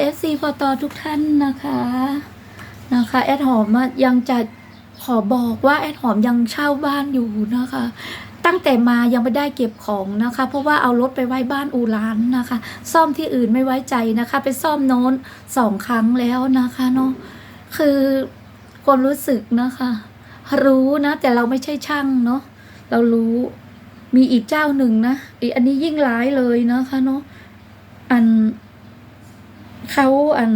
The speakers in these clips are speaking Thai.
เอฟซีพอตอทุกท่านนะคะนะคะแอดหอมยังจะขอบอกว่าแอดหอมยังเช่าบ้านอยู่นะคะ ตั้งแต่มายังไม่ได้เก็บของนะคะ เพราะว่าเอารถไปไว้บ้านอูรานนะคะ ซ่อมที่อื่นไม่ไว้ใจนะคะ ไปซ่อมโน้นสองครั้งแล้วนะคะเนาะคือความรู้สึกนะคะ รู้นะ แต่เราไม่ใช่ช่างเนาะเรารู้มีอีกเจ้าหนึ่งนะอีกอันนี้ยิ่งร้ายเลยนะคะเนาะอัน เขาอัน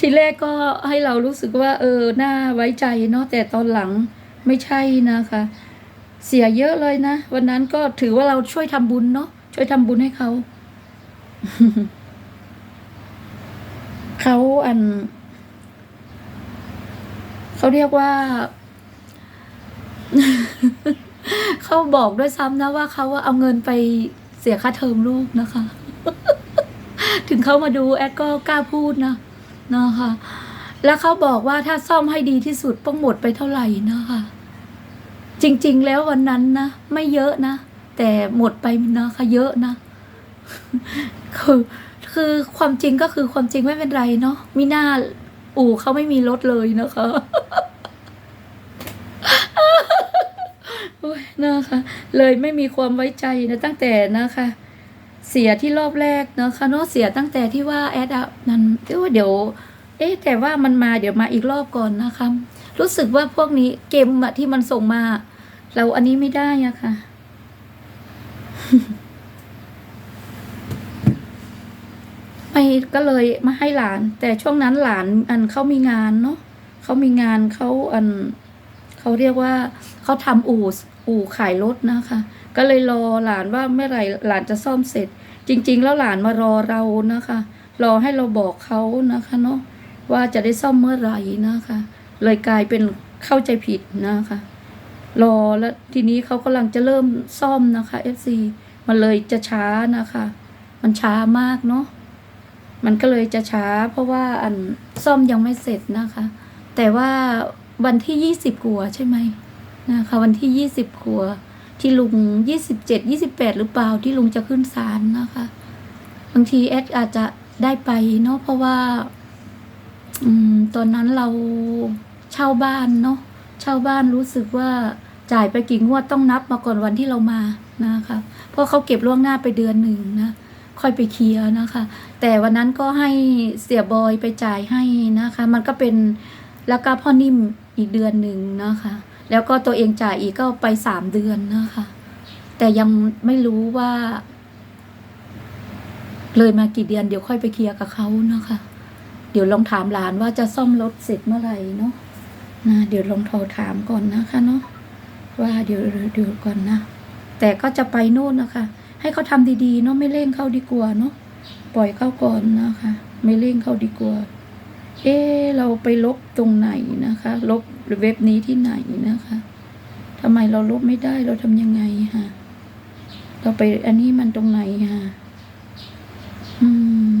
ทีแรกก็ให้เรารู้สึกว่า เออน่าไว้ใจเนาะแต่ตอนหลังไม่ใช่นะคะ เสียเยอะเลยนะ วันนั้นก็ถือว่าเราช่วยทำบุญเนาะช่วยทำบุญให้เขา เขาอัน เขาเรียกว่าเขาบอกด้วยซ้ำนะว่าเขาว่าเอาเงินไปเสียค่าเทอมลูกนะคะ ถึงเขามาดูแอดก็กล้าพูดนะนะคะ แล้วเขาบอกว่าถ้าซ่อมให้ดีที่สุดต้องหมดไปเท่าไหร่นะคะ จริง ๆ แล้ววันนั้นนะไม่เยอะนะ แต่หมดไปนะคะเยอะนะคือคือความจริงก็คือความจริงไม่เป็นไรเนาะมิน่าอู่เขาไม่มีรถเลยนะคะโอ้ยนะคะเลยไม่มีความไว้ใจนะตั้งแต่นะคะ เสียที่รอบแรกเนะคะนเสียตั้งแต่ที่ว่าแอดนั้นเอ้ยว่าเดี๋ยว เอ๊ะแต่ว่ามันมาเดี๋ยวมาอีกรอบก่อนนะคะ รู้สึกว่าพวกนี้เกมอะที่มันส่งมา เราอันนี้ไม่ได้อะค่ะไม่ก็เลยมาให้หลาน แต่ช่วงนั้นหลานอันเขามีงานเนาะเขามีงานเขาอัน เขาเรียกว่าเขาทำอู่อู่ขายรถนะคะ ก็เลยรอหลานว่าเมื่อไหร่หลานจะซ่อมเสร็จ จริง ๆ แล้วหลานมารอเรานะคะ รอให้เราบอกเขานะคะเนาะว่าจะได้ซ่อมเมื่อไหร่นะคะ เลยกลายเป็นเข้าใจผิดนะคะ รอแล้วทีนี้เขากำลังจะเริ่มซ่อมนะคะ FC มันเลยจะช้านะคะ มันช้ามากเนาะมันก็เลยจะช้า เพราะว่าอันซ่อมยังไม่เสร็จนะคะ แต่ว่า วันที่ยี่สิบกัวใช่ไหมนะคะวันที่ยี่สิบกัว ที่ลุงยี่สิบเจ็ดยี่สิบแปดหรือเปล่าที่ลุงจะขึ้นศาลนะคะ บางทีแอดอาจจะได้ไปเนาะเพราะว่า อืม ตอนนั้นเราเช่าบ้านเนาะเช่าบ้านรู้สึกว่าจ่ายไปกี่งวดต้องนับมาก่อนวันที่เรามานะคะเพราะเขาเก็บล่วงหน้าไปเดือนหนึ่งนะค่อยไปเคลียร์นะคะ แต่วันนั้นก็ให้เสียบอยไปจ่ายให้นะคะ มันก็เป็นแล้วก็พ่อนิ่ม อีกเดือนหนึ่งนะคะ แล้วก็ตัวเองจ่ายอีกก็ไปสามเดือนนะคะ แต่ยังไม่รู้ว่า เลยมากี่เดือนเดี๋ยวค่อยไปเคลียร์กับเขานะคะ เดี๋ยวลองถามหลานว่าจะซ่อมรถเสร็จเมื่อไหร่เนาะนะเดี๋ยวลองโทรถามก่อนนะคะเนาะว่าเดี๋ยวเดี๋ยวก่อนนะ แต่ก็จะไปโน่นนะคะ ให้เขาทำดีๆเนาะไม่เร่งเข้าดีกว่าเนาะปล่อยเข้าก่อนนะคะ ไม่เร่งเข้าดีกว่า เอ๊ะเราไปลบตรงไหนนะคะ ลบเว็บนี้ที่ไหนนะคะทำไมเราลบไม่ได้เราทำยังไงฮะเราไปอันนี้มันตรงไหนฮะอื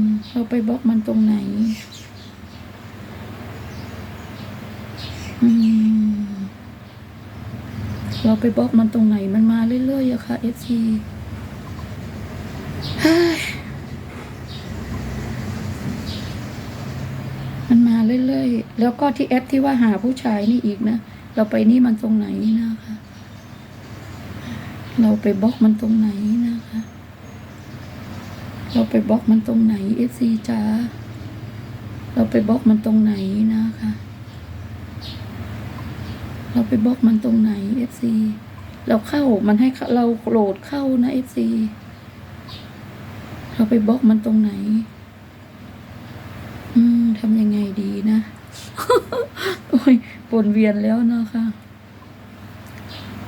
ม เราไปบล็อกมันตรงไหน อืม เราไปบล็อกมันตรงไหนมันมาเรื่อยๆอะค่ะเฮ้ยมันมา เรื่อยๆ แล้วก็ที่แอปที่ว่าหาผู้ชายนี่อีกนะ เราไปนี่มันตรงไหนนะคะ เราไปบล็อกมันตรงไหนนะคะ เราไปบล็อกมันตรงไหน FC จ้าเราไปบล็อกมันตรงไหนนะคะ เราไปบล็อกมันตรงไหน FC เราเข้ามันให้เราโหลดเข้านะ FC เราไปบล็อกมันตรงไหน อืมทำยังไงดีนะ โอ้ยปนเวียนแล้วนะคะ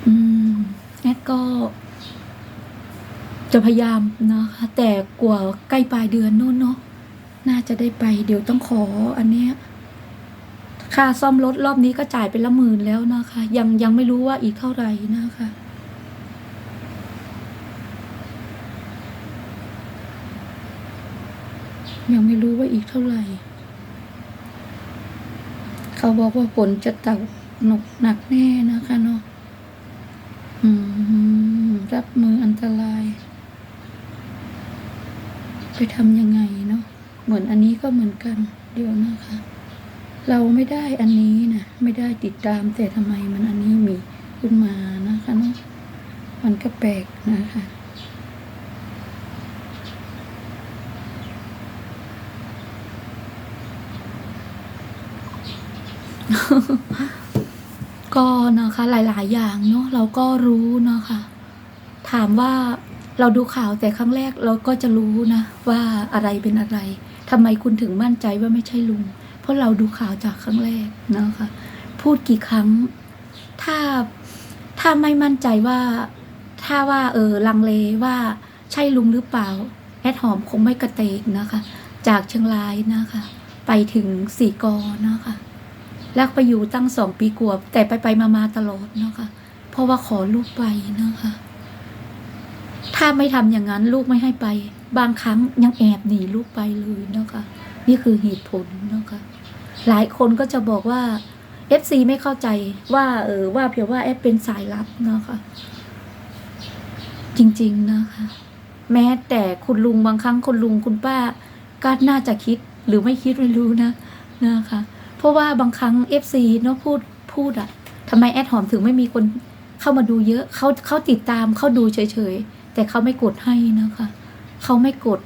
อืมแอดก็ จะพยายามนะคะ แต่กว่าใกล้ปลายเดือนนู่นเนาะน่าจะได้ไป เดี๋ยวต้องขออันเนี้ยค่าซ่อมรถรอบนี้ก็จ่ายเป็นละหมื่นแล้วนะคะ ยังยังไม่รู้ว่าอีกเท่าไหร่นะคะ ยังไม่รู้ว่าอีกเท่าไหร่ เขาบอกว่าฝนจะตกหนกหนักแน่นะคะเนาะอืมรับมืออันตราย ไปทำยังไงเนาะเหมือนอันนี้ก็เหมือนกัน เดี๋ยวนะคะ เราไม่ได้อันนี้นะไม่ได้ติดตามแต่ทำไมมันอันนี้มีขึ้นมานะคะเนาะมันก็แปลกนะคะ ก็นะคะหลาย ๆ อย่างเนาะเราก็รู้นะคะ ถามว่าเราดูข่าวแต่ครั้งแรกเราก็จะรู้นะว่าอะไรเป็นอะไรทำไมคุณถึงมั่นใจว่าไม่ใช่ลุง เพราะเราดูข่าวจากครั้งแรกนะคะ พูดกี่ครั้ง ถ้าถ้าไม่มั่นใจว่า ถ้าว่าเออลังเลว่าใช่ลุงหรือเปล่าแอดหอมคงไม่กระเตกนะคะ จากเชียงรายนะคะ ไปถึงสี่กอนะคะ แล้วไปอยู่ตั้งสองปีกว่าแต่ไปไปมามาตลอดเนาะคะเพราะว่าขอลูกไปเนาะคะถ้าไม่ทำอย่างนั้นลูกไม่ให้ไป บางครั้งยังแอบหนีลูกไปเลยเนาะคะนี่คือเหตุผลเนาะคะหลายคนก็จะบอกว่า FC ไม่เข้าใจว่าเออว่าเพียงว่าแอดเป็นสายลับเนาะค่ะ จริง ๆ นะคะ แม้แต่คุณลุงบางครั้งคุณลุงคุณป้าก็น่าจะคิดหรือไม่คิดไม่รู้นะนะคะ เพราะว่าบางครั้ง FC เนาะพูดพูดอะทำไมแอดหอมถึงไม่มีคนเข้ามาดูเยอะเขาเขาติดตามเขาดูเฉยๆ แต่เขาไม่กดให้นะคะเขาไม่กด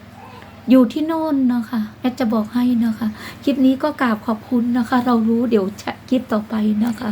อยู่ที่โน่นนะคะแอดจะบอกให้นะคะ คลิปนี้ก็กราบขอบคุณนะคะ เรารู้เดี๋ยวคลิปต่อไปนะคะ